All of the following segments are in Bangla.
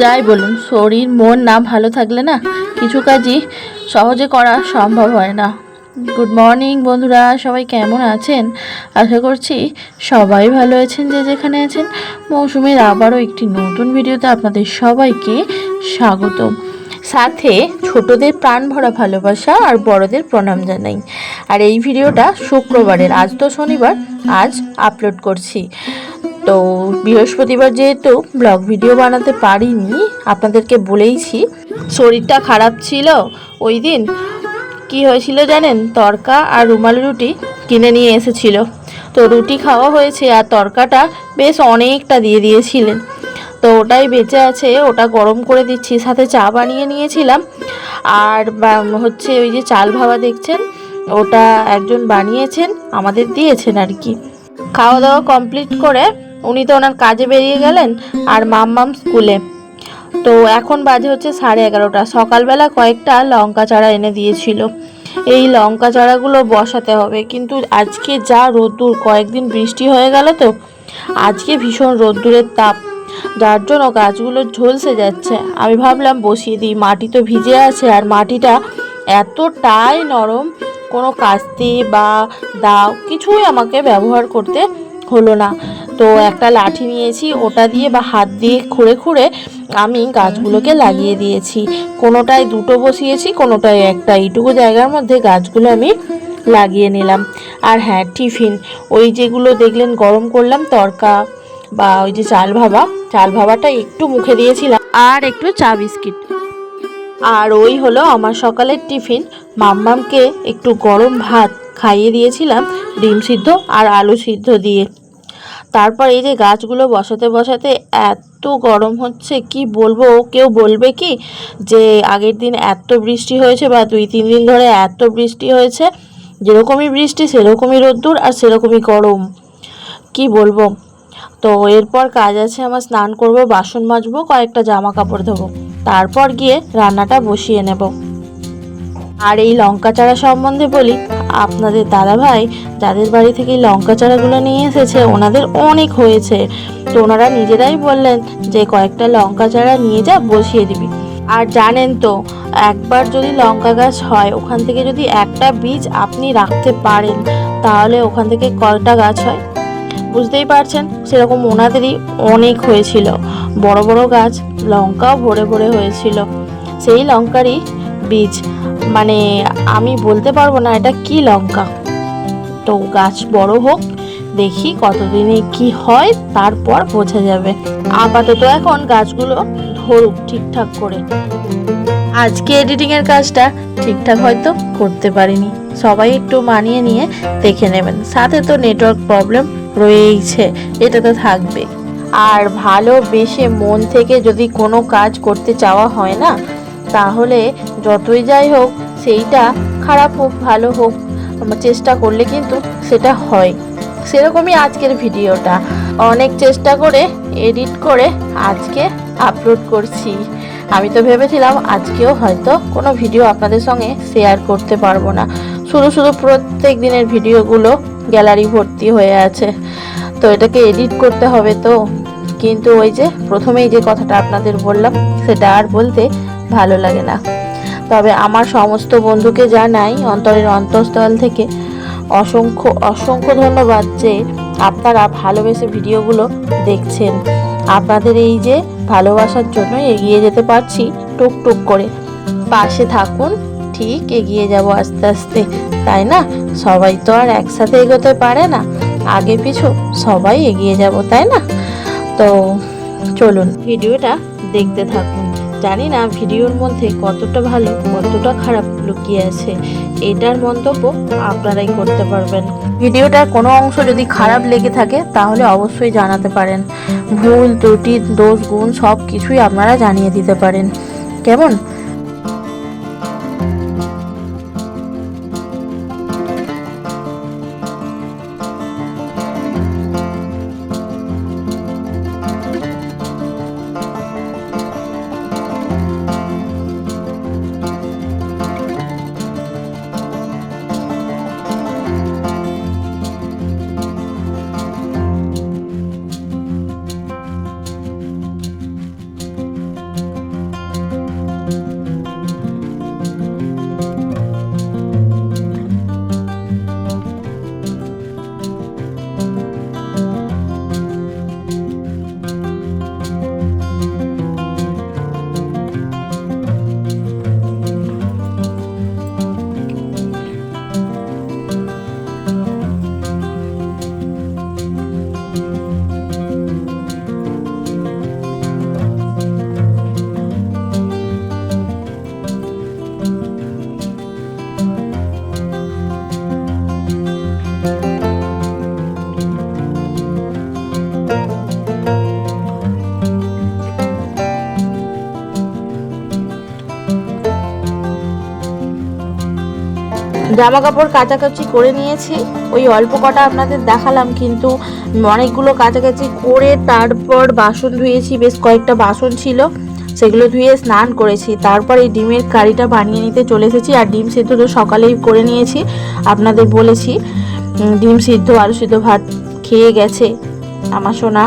যাই বলুন, শরীর, মন না ভালো থাকলে না কিছু কাজই সহজে করা সম্ভব হয় না। গুড মর্নিং বন্ধুরা, সবাই কেমন আছেন? আশা করছি সবাই ভালো আছেন, যে যেখানে আছেন। মৌসুমীর আবারও একটি নতুন ভিডিওতে আপনাদের সবাইকে স্বাগত। সাথে ছোটদের প্রাণ ভরা ভালোবাসা আর বড়দের প্রণাম জানাই। আর এই ভিডিওটা শুক্রবারের, আজ তো শনিবার, আজ আপলোড করছি। তো বৃহস্পতিবার যেহেতু ব্লগ ভিডিও বানাতে পারিনি, আপনাদেরকে বলেইছি, শরীরটা খারাপ ছিল, ওই দিন কি হয়েছিল জানেন? তরকা আর রুমাল রুটি কিনে নিয়ে এসেছিল। তো রুটি খাওয়া হয়েছে আর তরকাটা বেশ অনেকটা দিয়ে দিয়েছিলেন। তো ওটাই বেঁচে আছে, ওটা গরম করে দিচ্ছি, সাথে চা বানিয়ে নিয়েছিলাম। আর হচ্ছে ওই যে চাল ভাবা দেখছেন, ওটা একজন বানিয়েছেন, আমাদের দিয়েছেন আর কি। খাওয়া দাওয়া কমপ্লিট করে উনি তো ওনার কাজে বেরিয়ে গেলেন আর মাম্মাম স্কুলে। তো এখন বাজে হচ্ছে সাড়ে এগারোটা। সকালবেলা কয়েকটা লঙ্কা চারা এনে দিয়েছিল। এই লঙ্কা চারাগুলো বসাতে হবে। কিন্তু আজকে যা রোদ্দুর, কয়েকদিন বৃষ্টি হয়ে গেল তো, আজকে ভীষণ রোদ্দুরের তাপ। যার জন্য গাছগুলো ঝলসে যাচ্ছে। আমি ভাবলাম বসিয়ে দিই। মাটি তো ভিজে আছে আর মাটিটা এতটাই নরম, কোনো কাস্তি বা দাও কিছুই আমাকে ব্যবহার করতে হলো না। তো একটা লাঠি নিয়েছি, ওটা দিয়ে বা হাত দিয়ে খুঁড়ে খুঁড়ে আমি গাছগুলোকে লাগিয়ে দিয়েছি। কোনোটায় দুটো বসিয়েছি, কোনোটায় একটা। এইটুকু জায়গার মধ্যে গাছগুলো আমি লাগিয়ে নিলাম। আর হ্যাঁ টিফিন। ওই যেগুলো দেখলেন গরম করলাম, তরকা বা ওই যে চাল ভাবা, চাল ভাবাটা একটু মুখে দিয়েছিলাম। আর একটু চা বিস্কিট। আর ওই হলো আমার সকালের টিফিন। মাম্মামকে একটু গরম ভাত খাইয়ে দিয়েছিলাম, ডিম সিদ্ধ আর আলু সিদ্ধ দিয়ে। তারপর এই যে গাছগুলো বসাতে বসাতে এত গরম হচ্ছে, কি বলব, কেউ বলবে কি যে আগের দিন এত বৃষ্টি হয়েছে বা দুই, তিন দিন ধরে এত বৃষ্টি হয়েছে, যেরকমই বৃষ্টি সেরকমই রোদ্দুর আর সেরকমই গরম। কি বলব? তো এরপর কাজ আছে, আমার স্নান করব, বাসন মাজবো, কয়েকটা জামা কাপড় ধোবো। তারপর গিয়ে রান্নাটা বসিয়ে নেব। আর এই লঙ্কা চারা সম্বন্ধে বলি, আপনাদের দাদা ভাই যাদের বাড়ি থেকে লঙ্কা চারাগুলো নিয়ে এসেছে, ওনাদের অনেক হয়েছে। তো ওনারা নিজেরাই বললেন যে, কয়েকটা লঙ্কা চারা নিয়ে যা, বসিয়ে দিবি। আর জানেন তো, একবার যদি লঙ্কা গাছ হয়, ওখান থেকে যদি একটা বীজ আপনি রাখতে পারেন, তাহলে ওখান থেকে কয়টা গাছ হয়? বুঝতেই পারছেন, সেরকম ওনাদেরই অনেক হয়েছিল। বড় বড় গাছ লঙ্কাও ভরে ভরে হয়েছিল। সেই লঙ্কারই বীজ। মানে আমি বলতে পারব না এটা কি লঙ্কা। তো গাছ বড় হোক, দেখি কতদিনে কি হয়, তারপর বোঝা যাবে। আপাতত এখন গাছগুলো ধরুক ঠিকঠাক করে। আজকে এডিটিং এর কাজটা ঠিকঠাক হয়তো করতে পারিনি। সবাই একটু মানিয়ে নিয়ে দেখে নেবেন। সাথে তো নেটওয়ার্ক প্রবলেম রয়েইছে, এটা তো থাকবে আর ভালোবেসে মন থেকে যদি কোনো কাজ করতে চাওয়া হয় না তাহলে যতই যাই হোক, সেইটা খারাপ হোক, ভালো হোক চেষ্টা করলে কিন্তু সেটা হয়। সেরকমই আজকের ভিডিওটা। অনেক চেষ্টা করে এডিট করে আজকে আপলোড করছি। আমি তো ভেবেছিলাম আজকেও হয়তো কোনো ভিডিও আপনাদের সঙ্গে শেয়ার করতে পারব না। শুধু শুধু প্রত্যেক দিনের ভিডিওগুলো গ্যালারি ভর্তি হয়ে আছে। তো এটাকে এডিট করতে হবে তো। কিন্তু ওই যে প্রথমেই যে কথাটা আপনাদের বললাম, সেটা আর বলতে ভালো লাগে না। তবে আমার সমস্ত বন্ধুকে জানাই অন্তরের অন্তঃস্থল থেকে অসংখ্য অসংখ্য ধন্যবাদ যে আপনারা ভালোবেসে ভিডিওগুলো দেখছেন। আপনাদের এই যে ভালোবাসার জন্য এগিয়ে যেতে পারছি টুক টুক করে। পাশে থাকুন, ঠিক এগিয়ে যাব আস্তে আস্তে, তাই না? সবাই তো আর একসাথে এগোতে পারে না। আগে পিছু সবাই এগিয়ে যাব, তাই না? তো চলুন, ভিডিওটা দেখতে থাকুন। জানি না ভিডিওর মধ্যে কতটা ভালো, কতটা খারাপ লুকিয়ে আছে। এটার মন্তব্য আপনারাই করতে পারবেন। ভিডিওটার কোনো অংশ যদি খারাপ লেগে থাকে, তাহলে অবশ্যই জানাতে পারেন। ভুল, ত্রুটি, দোষ, গুণ সব কিছুই আপনারা জানিয়ে দিতে পারেন। কেমন? জামা কাপড় কাচাকাচি করে নিয়েছি। ওই অল্প কটা আপনাদের দেখালাম, কিন্তু অনেকগুলো কাচাকাচি করে তারপর বাসন ধুয়েছি, বেশ কয়েকটা বাসন ছিল, সেগুলো ধুয়ে স্নান করেছি। তারপর এই ডিমের কারিটা বানিয়ে নিতে চলে এসেছি, আর ডিম সিদ্ধ তো সকালেই করে নিয়েছি, আপনাদের বলেছি। ডিম সিদ্ধ, আলু সিদ্ধ ভাত খেয়ে গেছে আমার সোনা।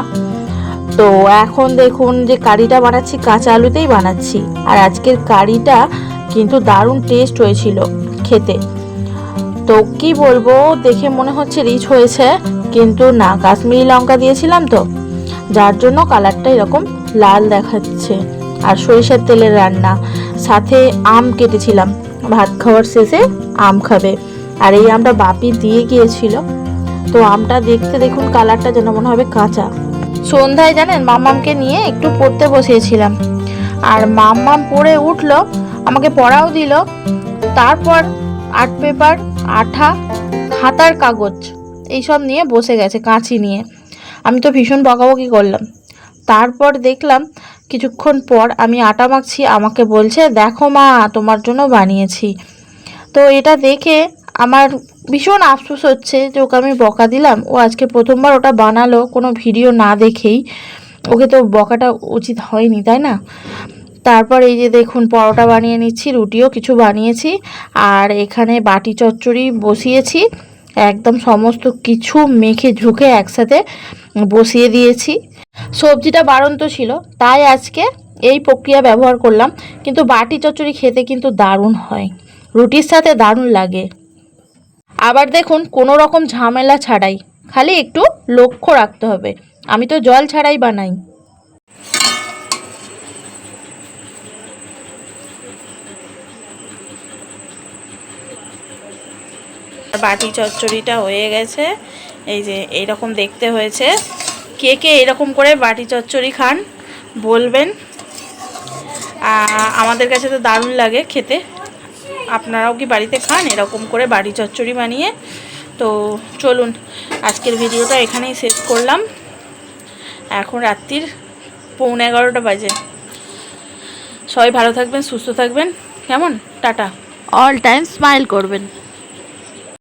তো এখন দেখুন যে কারিটা বানাচ্ছি, কাঁচা আলুতেই বানাচ্ছি। আর আজকের কারিটা কিন্তু দারুণ টেস্ট হয়েছিল খেতে। তো কি বলব, দেখে মনে হচ্ছে রিচ হয়েছে, কিন্তু না, কাশ্মীরি লঙ্কা দিয়েছিলাম তো। যার জন্য কালারটা এরকম লাল দেখাচ্ছে, আর সরিষার তেলের রান্না। সাথে আম কেটেছিলাম, ভাত খাওয়ার শেষে আম খাবে, আর এই আমটা বাপি দিয়ে গিয়েছিল। তো আমটা দেখতে দেখুন কালারটা যেন মনে হবে কাঁচা। সন্ধ্যায় জানেন মামামকে নিয়ে একটু পড়তে বসিয়েছিলাম। আর মাম্মাম পড়ে উঠল, আমাকে পড়াও দিল। তারপর আর্ট পেপার, আঠা, খাতার কাগজ, এইসব নিয়ে বসে গেছে কাঁচি নিয়ে। আমি তো ভীষণ বকাবকি করলাম। তারপর দেখলাম কিছুক্ষণ পর আমি আটা মাখছি, আমাকে বলছে, দেখো মা, তোমার জন্য বানিয়েছি। তো এটা দেখে আমার ভীষণ আফসোস হচ্ছে যে ওকে আমি বকা দিলাম। ও আজকে প্রথমবার ওটা বানালো, কোনো ভিডিও না দেখেই। ওকে তো বকাটা উচিত হয়নি, তাই না? তারপর এই যে দেখুন, পরোটা বানিয়ে নিচ্ছি, রুটিও কিছু বানিয়েছি, আর এখানে বাটি চচ্চড়ি বসিয়েছি, একদম সমস্ত কিছু মেখে ঝুঁকে একসাথে বসিয়ে দিয়েছি। সবজিটা বাড়ন্ত ছিল, তাই আজকে এই প্রক্রিয়া ব্যবহার করলাম, কিন্তু বাটি চচ্চড়ি খেতে কিন্তু দারুণ হয়, রুটির সাথে দারুণ লাগে। আবার দেখুন, কোনো রকম ঝামেলা ছাড়াই, খালি একটু লক্ষ্য রাখতে হবে, আমি তো জল ছাড়াই বানাই। বাটি চচ্চড়িটা হয়ে গেছে। এই যে এইরকম দেখতে হয়েছে। কে কে এরকম করে বাটি চচ্চড়ি খান, বলবেন। আমাদের কাছে তো দারুণ লাগে খেতে। আপনারাও কি বাড়িতে খান এরকম করে বাড়ি চচ্চড়ি বানিয়ে? তো চলুন, আজকের ভিডিওটা এখানেই শেষ করলাম। এখন রাত্রির পৌনে এগারোটা বাজে। সবাই ভালো থাকবেন, সুস্থ থাকবেন। কেমন? টাটা। অল টাইম স্মাইল করবেন।